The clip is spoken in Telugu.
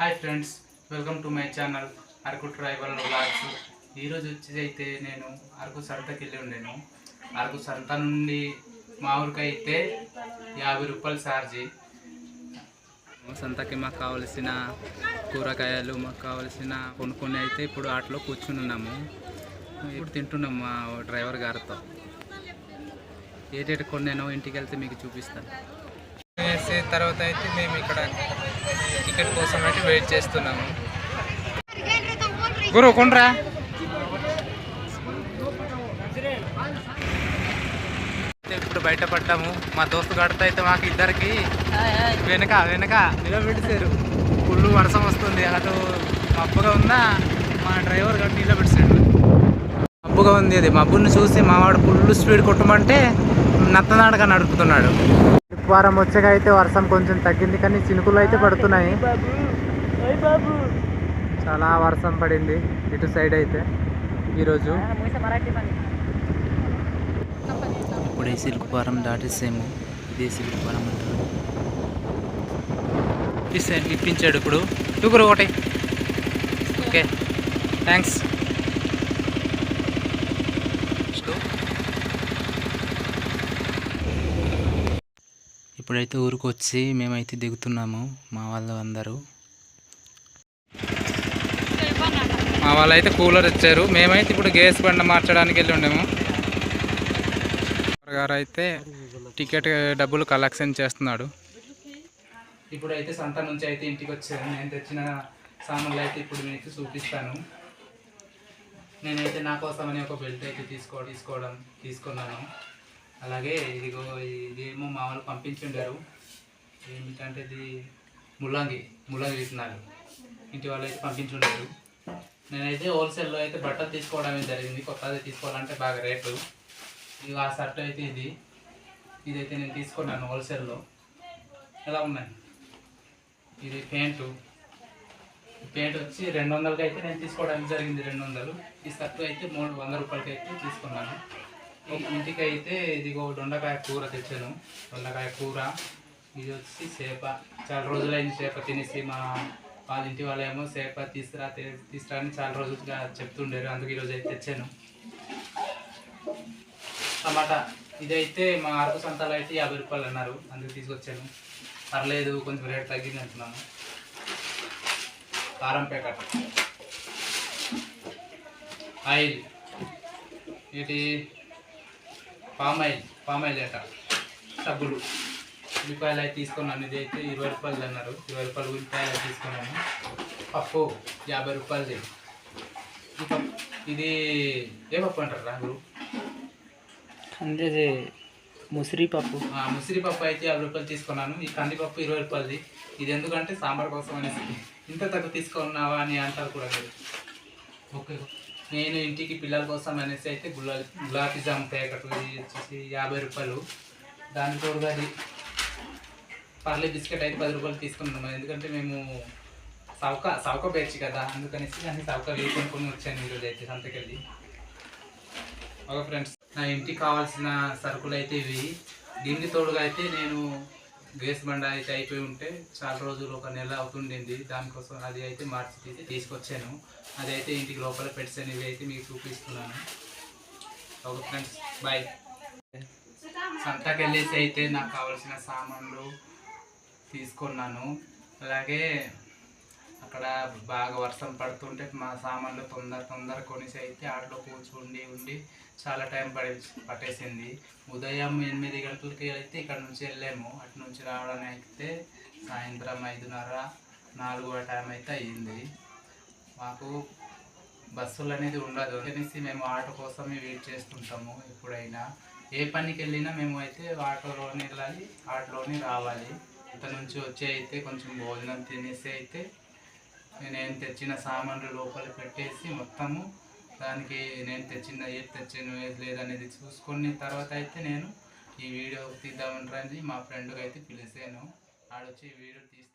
Hi friends welcome to my channel Araku tribal blogs ఈరోజు వచ్చి అయితే నేను అరకు సంతకి వెళ్ళి ఉండేను. అరకు సంత నుండి మా ఊరికైతే యాభై రూపాయలు ఛార్జీ. సంతకి మాకు కావలసిన కూరగాయలు మాకు కావలసిన కొనుక్కొని అయితే ఇప్పుడు ఆటలో కూర్చుని ఉన్నాము. ఇప్పుడు తింటున్నాం మా డ్రైవర్ గారితో? ఏ రేటు కొన్నానో ఇంటికి వెళ్తే మీకు చూపిస్తాను. వేసే తర్వాత అయితే మేము ఇక్కడ టికెట్ కోసం అయితే వెయిట్ చేస్తున్నాము. గురు కొండ్రా. ఇప్పుడు బయట పడ్డాము మా దోస్తు గడితో అయితే మాకు ఇద్దరికి. వెనక వెనక. నిలబెట్టారు ఫుల్ వర్షం వస్తుంది. అటు మబ్బుగా ఉందా మా డ్రైవర్ గడి నిలబెట్టాడు మబ్బుగా ఉంది అది. మబ్బుని చూసి మావాడు ఫుల్ స్పీడ్ కొట్టమంటే నత్తనాడగా నడుపుతున్నాడు. వారం వచ్చాక అయితే వర్షం కొంచెం తగ్గింది కానీ చినుకులు అయితే పడుతున్నాయి. చాలా వర్షం పడింది ఇటు సైడ్ అయితే ఈరోజు. ఇప్పుడే సిల్కుపురం దాటేసేము ఇదే సిల్కుపురం అంటారు ఇప్పించాడు ఇప్పుడు. టూకురు ఒకటి. ఓకే థ్యాంక్స్ ఇప్పుడైతే ఊరికి వచ్చి మేమైతే దిగుతున్నాము మా వాళ్ళు అందరూ. మా వాళ్ళు అయితే కూలర్ ఇచ్చారు. మేమైతే ఇప్పుడు గ్యాస్ బండ మార్చడానికి వెళ్ళి ఉండేము గారు అయితే టికెట్ డబ్బులు కలెక్షన్ చేస్తున్నాడు. ఇప్పుడైతే సంత నుంచి అయితే ఇంటికి వచ్చాను. నేను తెచ్చిన సామాన్లు అయితే ఇప్పుడు మీకు చూపిస్తాను. నేనైతే నా కోసమని ఒక బెల్ట్ అయితే తీసుకో తీసుకోవడం తీసుకున్నాను. అలాగే ఇదిగో ఇదేమో వాళ్ళు పంపించుండారు. ఏమిటంటే ఇది ముల్లంగి ముల్లంగి విత్తనాలు. ఇంటి వాళ్ళు అయితే పంపించుండారు. నేనైతే హోల్సేల్లో అయితే బట్టలు తీసుకోవడమే జరిగింది. కొత్తది తీసుకోవాలంటే బాగా రేటు. ఇక ఆ షర్ట్ అయితే ఇది. ఇదైతే నేను తీసుకున్నాను హోల్సేల్లో ఎలా ఉన్నాయి? ఇది ప్యాంటు. ఈ ప్యాంట్ వచ్చి రెండు వందలకి అయితే నేను తీసుకోవడానికి జరిగింది రెండు వందలు. ఈ షర్ట్ అయితే మూడు వంద రూపాయలకి అయితే తీసుకున్నాను. ఇంటికి అయితే ఇదిగో దొండకాయ కూర తెచ్చాను. దొండకాయ కూర ఇది వచ్చి చేప చాలా రోజులైంది చేప తినేసి మా వాళ్ళ ఇంటి వాళ్ళేమో సేప తీసుకురా తే- తీసుకురా అని చాలా రోజులుగా చెప్తుండేరు. అందుకు ఈరోజు అయితే తెచ్చాను. టమాటా. ఇదైతే మా అరకు సంతాలు అయితే యాభై రూపాయలు అన్నారు. అందుకు తీసుకొచ్చాను. పర్లేదు కొంచెం రేట్ తగ్గింది అంటున్నాను కారం ప్యాకెట్. ఆయిల్ ఏంటి? పామ్ ఆయిల్ పామ్ ఆయిల్ అట సబ్బులు. ఉల్లిపాయలు అయితే తీసుకున్నాను ఇది అయితే ఇరవై రూపాయలు అన్నారు. ఇరవై రూపాయలు ఉల్లిపాయలు అయితే తీసుకున్నాను. పప్పు యాభై రూపాయలది ఇది ఏ పప్పు అంటారు రాగులు అంటే ముసిరి పప్పు. ముసిరి పప్పు అయితే యాభై రూపాయలు తీసుకున్నాను. ఈ కందిపప్పు ఇరవై రూపాయలది ఇది ఎందుకంటే సాంబార్ కోసం అనేసి. ఇంత తక్కువ తీసుకున్నావా అని అంటారు కూడా మీరు. ఓకే. నేను ఇంటికి పిల్లల కోసం అనేసి అయితే గులా గులాబీ జామ్ ప్యాకెట్ వచ్చేసి యాభై రూపాయలు. దాని తోడుగా అది పర్లే బిస్కెట్ అయితే పది రూపాయలు తీసుకున్నాము ఎందుకంటే మేము సౌక సౌక పేర్చి కదా. అందుకనేసి దాన్ని సౌక వేసి కొనుక్కొని వచ్చాను ఈరోజు అయితే సంతకెళ్ళి. ఓకే ఫ్రెండ్స్ నా ఇంటికి కావాల్సిన సరుకులు అయితే ఇవి. దీనికి తోడుగా అయితే నేను గ్యాస్ బండ అయితే అయిపోయి ఉంటే చాలా రోజులు ఒక నెల అవుతుండేది. దానికోసం అది అయితే మార్చి తీసి తీసుకొచ్చాను. అది అయితే ఇంటికి లోపల పెట్టాను ఇవి అయితే మీకు చూపిస్తున్నాను. Okay friends bye. సంతకి వెళ్ళేసి అయితే నాకు కావాల్సిన సామాన్లు తీసుకున్నాను. అలాగే అక్కడ బాగా వర్షం పడుతుంటే మా సామాన్లు తొందర తొందర కొనేసి అయితే ఆటలో కూర్చుండి ఉండి చాలా టైం పడే పట్టేసింది. ఉదయం ఎనిమిది గంటలకి అయితే ఇక్కడ నుంచి వెళ్ళాము. అటు నుంచి రావడానికి అయితే సాయంత్రం ఐదున్నర నాలుగు ఆ టైం అయితే అయ్యింది. మాకు బస్సులు అనేది ఉండదు. అనేసి మేము ఆటో కోసమే వెయిట్ చేస్తుంటాము ఎప్పుడైనా. ఏ పనికి వెళ్ళినా మేము అయితే ఆటోలోనే వెళ్ళాలి ఆటోలోనే రావాలి. అంత నుంచి వచ్చి అయితే కొంచెం భోజనం తినేసి అయితే నేను తెచ్చిన సామాన్లు లోపల పెట్టేసి మొత్తము దానికి నేను తెచ్చిన ఏది తెచ్చాను ఏది లేదనేది చూసుకున్న తర్వాత అయితే నేను ఈ వీడియో తీద్దామంటారని మా ఫ్రెండ్కి అయితే పిలిచాను. ఆడొచ్చి ఈ వీడియో తీసి